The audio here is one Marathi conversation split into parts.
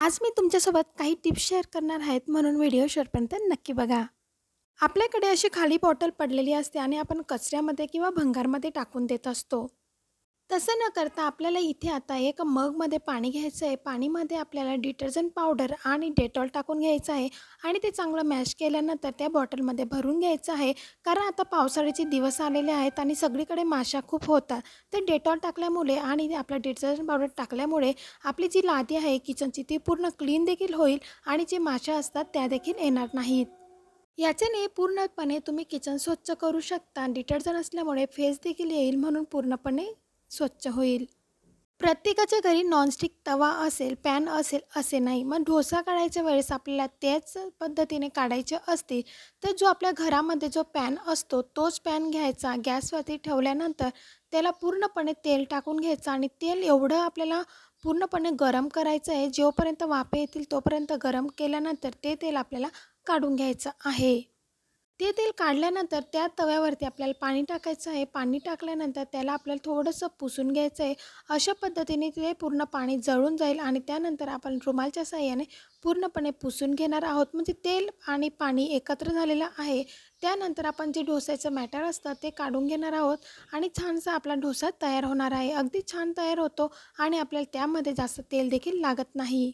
आज मी तुमच्यासोबत काही टिप्स शेअर करणार आहेत म्हणून व्हिडिओ शेअरपर्यंत नक्की बघा. आपल्याकडे अशी खाली बॉटल पडलेली असते आणि आपण कचऱ्यामध्ये किंवा भंगारमध्ये टाकून देत असतो. तसं न करता आपल्याला इथे आता एक मगमध्ये पाणी घ्यायचं आहे. पाणीमध्ये आपल्याला डिटर्जंट पावडर आणि डेटॉल टाकून घ्यायचं आहे आणि ते चांगलं मॅश केल्यानंतर त्या बॉटलमध्ये भरून घ्यायचं आहे. कारण आता पावसाळ्याचे दिवस आलेले आहेत आणि सगळीकडे माशा खूप होतात. तर डेटॉल टाकल्यामुळे आणि आपला डिटर्जंट पावडर टाकल्यामुळे आपली जी लादी आहे किचनची ती पूर्ण क्लीन देखील होईल आणि जे माशा असतात त्या देखील येणार नाहीत. याच्याने पूर्णपणे तुम्ही किचन स्वच्छ करू शकता. डिटर्जंट असल्यामुळे फेस देखील येईल म्हणून पूर्णपणे स्वच्छ होईल. प्रत्येकाच्या घरी नॉनस्टिक तवा असेल पॅन असेल असे नाही. मग डोसा काढायच्या वेळेस आपल्याला त्याच पद्धतीने काढायचे असतील तर जो आपल्या घरामध्ये जो पॅन असतो तोच पॅन घ्यायचा. गॅसवरती ठेवल्यानंतर त्याला पूर्णपणे तेल टाकून घ्यायचं आणि तेल एवढं आपल्याला पूर्णपणे गरम करायचं आहे. जोपर्यंत वाफे येतील तोपर्यंत गरम केल्यानंतर ते तेल आपल्याला काढून घ्यायचं आहे. ते तेल काढल्यानंतर त्या तव्यावरती आपल्याला पाणी टाकायचं आहे. पाणी टाकल्यानंतर त्याला आपल्याला थोडंसं पुसून घ्यायचं आहे. अशा पद्धतीने ते पूर्ण पाणी जळून जाईल आणि त्यानंतर आपण रुमालच्या साह्याने पूर्णपणे पुसून घेणार आहोत. म्हणजे तेल आणि पाणी एकत्र झालेलं आहे. त्यानंतर आपण जे डोसाचं मॅटर असतं ते काढून घेणार आहोत आणि छानसा आपला डोसा तयार होणार आहे. अगदी छान तयार होतो आणि आपल्याला त्यामध्ये जास्त तेल देखील लागत नाही.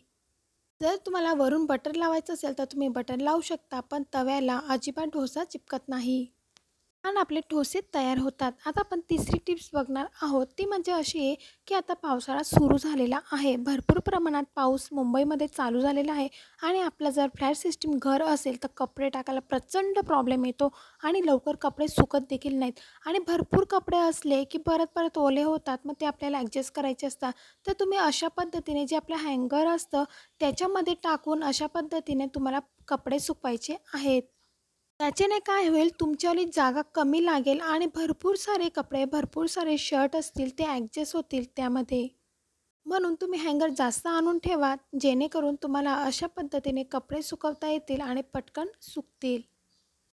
जर तुम्हाला वरून बटर लावायचं असेल तर तुम्ही बटर लावू शकता पण तव्याला अजिबात डोसा चिपकत नाही. आणि आपले ठोसे तयार होतात. आता आपण तिसरी टिप्स बघणार आहोत. ती म्हणजे अशी आहे की आता पावसाळा सुरू झालेला आहे. भरपूर प्रमाणात पाऊस मुंबईमध्ये चालू झालेला आहे आणि आपलं जर फ्लॅट सिस्टीम घर असेल तर कपडे टाकायला प्रचंड प्रॉब्लेम येतो आणि लवकर कपडे सुकत देखील नाहीत. आणि भरपूर कपडे असले की परत परत ओले होतात. मग ते आपल्याला ॲडजस्ट करायचे असतात. तर तुम्ही अशा पद्धतीने जे आपलं हँगर असतं त्याच्यामध्ये टाकून अशा पद्धतीने तुम्हाला कपडे सुकवायचे आहेत. त्याच्याने काय होईल? तुमच्यावाली जागा कमी लागेल आणि भरपूर सारे कपडे भरपूर सारे शर्ट असतील ते ॲडजस्ट होतील त्यामध्ये. म्हणून तुम्ही हँगर जास्त आणून ठेवा जेणेकरून तुम्हाला अशा पद्धतीने कपडे सुकवता येतील आणि पटकन सुकतील.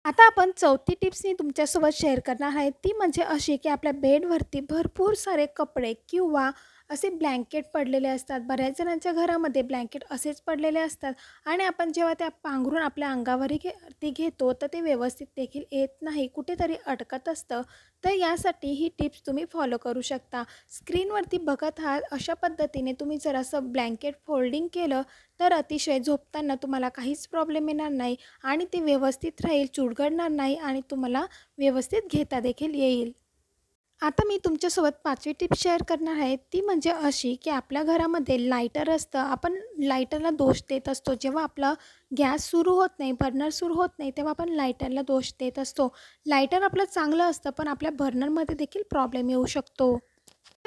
आता आपण चौथी टिप्स मी तुमच्यासोबत शेअर करणार आहे. ती म्हणजे अशी की आपल्या बेडवरती भरपूर सारे कपडे किंवा असे ब्लँकेट पडलेले असतात. बऱ्याच जणांच्या घरामध्ये ब्लँकेट असेच पडलेले असतात. आणि आपण जेव्हा त्या पांघरून आपल्या अंगावरही घे ती घेतो तर ते व्यवस्थित देखील येत नाही. कुठेतरी अटकत असतं. तर यासाठी ही टिप्स तुम्ही फॉलो करू शकता. स्क्रीनवरती बघत आहात अशा पद्धतीने तुम्ही जर असं ब्लँकेट फोल्डिंग केलं तर अतिशय झोपताना तुम्हाला काहीच प्रॉब्लेम येणार नाही आणि ते व्यवस्थित राहील चुडगडणार नाही आणि तुम्हाला व्यवस्थित घेता देखील येईल. आता मी तुमच्यासोबत पाचवी टिप शेअर करणार आहे. ती म्हणजे अशी की आपल्या घरामध्ये लायटर असतं. आपण लायटरला दोष देत असतो. जेव्हा आपलं गॅस सुरू होत नाही बर्नर सुरू होत नाही तेव्हा आपण लायटरला दोष देत असतो. लायटर आपलं चांगलं असतं पण आपल्या बर्नरमध्ये देखील प्रॉब्लेम येऊ शकतो.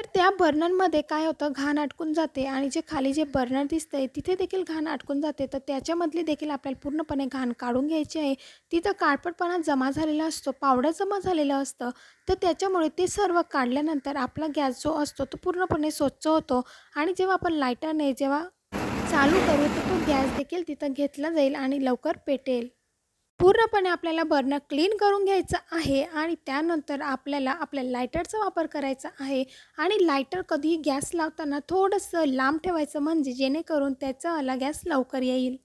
तर त्या बर्नरमध्ये काय होतं? घाण अटकून जाते आणि जे खाली जे बर्नर दिसतं आहे तिथे देखील घाण अटकून जाते. तर त्याच्यामधली देखील आपल्याला पूर्णपणे घाण काढून घ्यायची आहे. तिथं काळपटपणा जमा झालेला असतो पावडर जमा झालेलं असतं. तर त्याच्यामुळे ते सर्व काढल्यानंतर आपला गॅस जो असतो तो पूर्णपणे स्वच्छ होतो आणि जेव्हा आपण लायटरने जेव्हा चालू करू तर तो गॅस देखील तिथं घेतला जाईल आणि लवकर पेटेल. पूर्णपणे आपल्याला बर्नर क्लीन करून घ्यायचं आहे आणि त्यानंतर आपल्याला आपल्या लायटरचा वापर करायचा आहे. आणि लायटर कधीही गॅस लावताना थोडंसं लांब ठेवायचं म्हणजे जेणेकरून त्याचा आला गॅस लवकर येईल.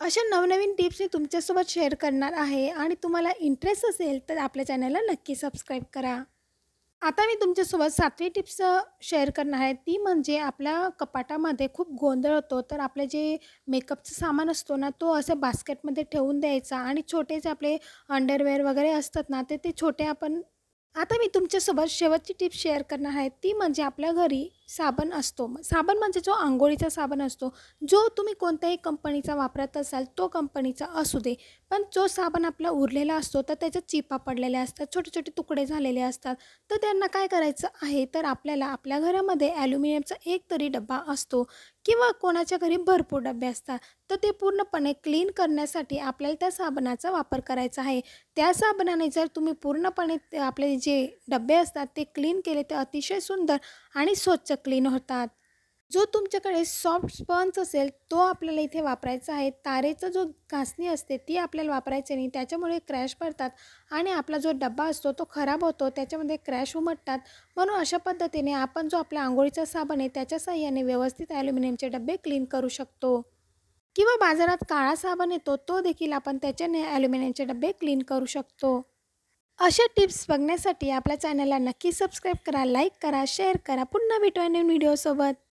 अशा नवनवीन टिप्स मी तुमच्यासोबत शेअर करणार आहे. आणि तुम्हाला इंटरेस्ट असेल तर आपल्या चॅनलला नक्की सबस्क्राईब करा. आता मी तुमच्यासोबत सातवी टिप्स शेअर करणार आहे. ती म्हणजे आपल्या कपाटामध्ये खूप गोंधळ होतो तर आपले जे मेकअपचं सामान असतो ना तो असं बास्केटमध्ये ठेवून द्यायचा आणि छोटे जे आपले अंडरवेअर वगैरे असतात ना ते ते छोटे आपण आता मी तुमच्यासोबत शेवटची टिप्स शेअर करणार आहे. ती म्हणजे आपल्या घरी साबण असतो. साबण म्हणजे जो आंघोळीचा साबण असतो जो तुम्ही कोणत्याही कंपनीचा वापरत असाल तो कंपनीचा असू दे. पण जो साबण आपला उरलेला असतो तर त्याच्यात चिपा पडलेल्या असतात छोटे छोटे तुकडे झालेले असतात. तर त्यांना काय करायचं आहे? तर आपल्याला आपल्या घरामध्ये ॲल्युमिनियमचा एक तरी डबा असतो किंवा कोणाच्या घरी भरपूर डबे असतात. तर ते पूर्णपणे क्लीन करण्यासाठी आपल्याला त्या साबणाचा वापर करायचा आहे. त्या साबणाने जर तुम्ही पूर्णपणे आपले जे डबे असतात ते क्लीन केले तर अतिशय सुंदर आणि स्वच्छ क्लीन होतात. जो तुमच्याकडे सॉफ्ट स्पंज असेल तो आपल्याला इथे वापरायचा आहे. तारेचं जो घासणी असते ती आपल्याला वापरायची नाही. त्याच्यामुळे क्रॅश पडतात आणि आपला जो डब्बा असतो तो खराब होतो. त्याच्यामध्ये क्रॅश उमटतात. म्हणून अशा पद्धतीने आपण जो आपला आंघोळीचा साबण आहे त्याच्या साह्याने व्यवस्थित ॲल्युमिनियमचे डबे क्लीन करू शकतो. किंवा बाजारात काळा साबण येतो तो देखील आपण त्याच्याने ॲल्युमिनियमचे डबे क्लीन करू शकतो. अशा टिप्स बघण्यासाठी आपल्या चॅनलला नक्की सबस्क्राईब करा लाईक करा शेअर करा. पुन्हा भेटूया नवीन व्हिडिओसोबत.